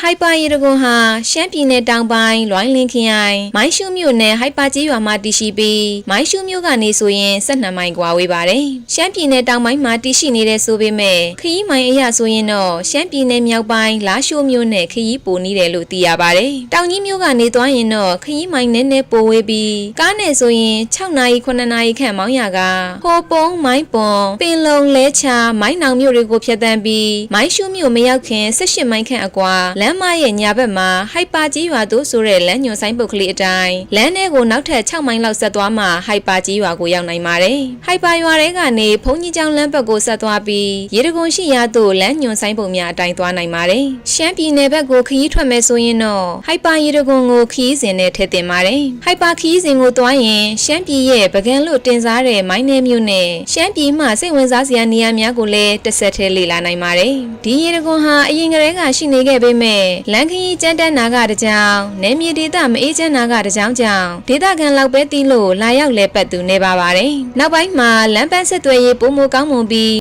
ဟိုက်ပါရေတကွန်ဟာရှမ်းပြည်နယ်တောင်ပိုင်းလွိုင်းလင်းခရိုင်မိုင်းရှုမြို့နယ်ဟိုက်ပါကြီးရွာမှာတည်ရှိပြီးမိုင်းရှုမြို့ကနေဆိုရင်12မိုင်ကွာဝေးပါတယ်။ရှမ်းပြည်နယ်တောင်ပိုင်းမှာတည်ရှိနေတဲ့ဆိုပေမဲ့ခရီးမိုင်အရဆိုရင်တော့ရှမ်းပြည်နယ်မြောက်ပိုင်းလာရှိုးမြို့နဲ့ခရီးပိုနေတယ်လို့သိရပါတယ်။တောင်ကြီးမြို့ကနေသွားရင်တော့ခရီးမိုင်နည်းနည်းပိုဝေးပြီးကားနဲ့ဆိုရင်6နာရီ9နာရီခန့်မောင်းရကဟိုပုံးမိုင်းပွန်ပင်လုံလဲချာမိုင်းနောင်မြို့တွေကိုဖျက်ဆီးပြီးမိုင်းရှုမြို့မရောက်ခင်18မိုင်ခန့်အကွာလမ်းမရဲ့ညာဘက်မှာဟိုက်ပါကြီးရွာသို့ဆိုတဲ့လမ်းညွန်ဆိုင်ပုတ်ကလေးအတိုင်းလမ်းထဲကိုနောက်ထပ်6မိုင်လောက်ဆက်သွားမှဟိုက်ပါကြီးရွာကိုရောက်နိုင်ပါတယ်။ဟိုက်ပါရွာထဲကနေဘုံကြီးကျောင်းလမ်းဘက်ကိုဆက်သွားပြီးရေတကွန်ရှိရာသို့လမ်းညွန်ဆိုင်ပုံများအတိုင်းသွားနိုင်ပါတယ်။ရှမ်းပြည်နယ်ဘက်ကိုခရီးထွက်မယ်ဆိုရင်တော့ဟိုက်ပါရေတကွန်ကိုခရီးစဉ်နဲ့ထည့်တင်ပါတယ်။ဟိုက်ပါခရီးစဉ်ကိုသွားရင်ရှမ်းပြည်ရဲ့ပကံလို့တင်စားတဲ့မိုင်းနယ်မြို့နဲ့ရှမ်းပြည်မှစိတ်ဝင်စားစရာနေရာများကိုလည်းတစ်ဆက်တည်းလေ့လာနိုင်ပါတယ်။ဒီရေတကွန်ဟာအရင်ကတည်းကရှိနေခဲ့ပေမဲ့လမ်းခရီးကျန်းတန်းနာကတကြောင်နယ်မြေဒေသမအေးချမ်းနာကတကြောင်ကြောင့်ဒေသခံလောက်ပဲတီးလို့လာရောက်လဲပတ်သူနေပါပါတယ်။နောက်ပိုင်းမှာလမ်းပန်းဆက်သွယ်ရေးပုံမကောင်းမွန်ပြီး